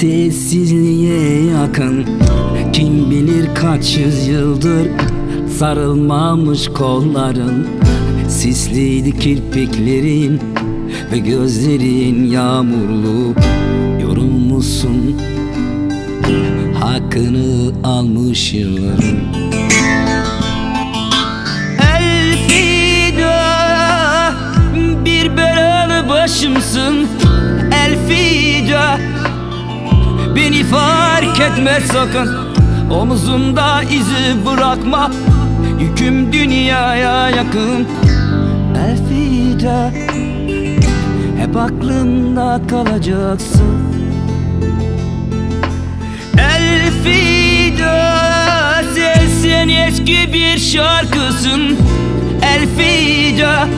sessizliğe yakın. Kim bilir kaç yüzyıldır sarılmamış kolların. Sisliydi kirpiklerin ve gözlerin yağmurlu. Yorulmuşsun hakkını almış yılların Elfida bir belalı başımsın. Elfida beni fark etme sakın. Omuzunda izi bırakma. Yüküm dünyaya yakın. Elfida hep aklımda kalacaksın. Elfida sen, eski bir şarkısın. Elfida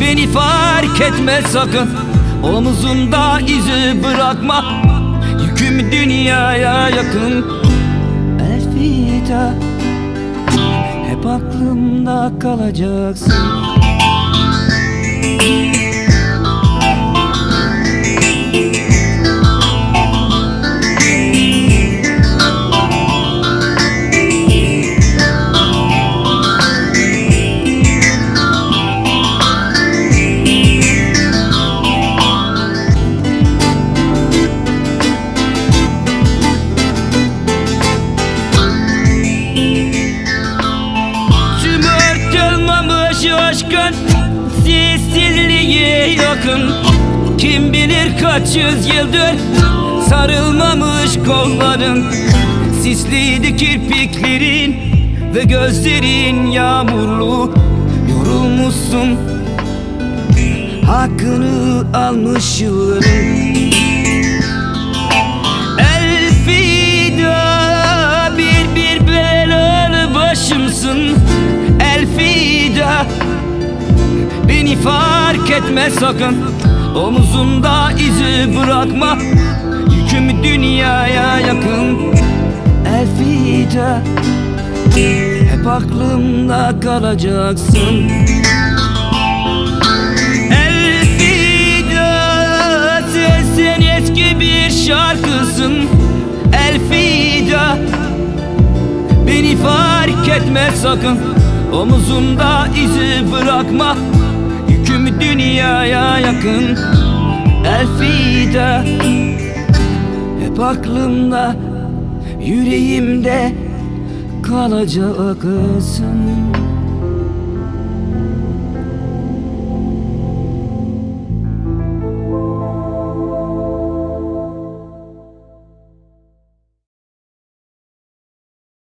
Beni fark etme sakın. Omuzunda izi bırakma Yüküm dünyaya yakın. Elfida Hep aklımda kalacaksın yakın Kim bilir kaç yüzyıldır Sarılmamış kolların. Sisliydi kirpiklerin Ve gözlerin yağmurlu. Yorulmuşsun Hakkını almış yılların Elfida bir bir belalı başımsın. Elfida Beni fark etme sakın. Omuzunda izi bırakma. Yüküm dünyaya yakın. Elfida Hep aklımda kalacaksın. Elfida sen, eski bir şarkısın. Elfida Beni fark etme sakın. Omuzunda izi bırakma dünyaya yakın. Elfida Hep aklımda Yüreğimde kalacaksın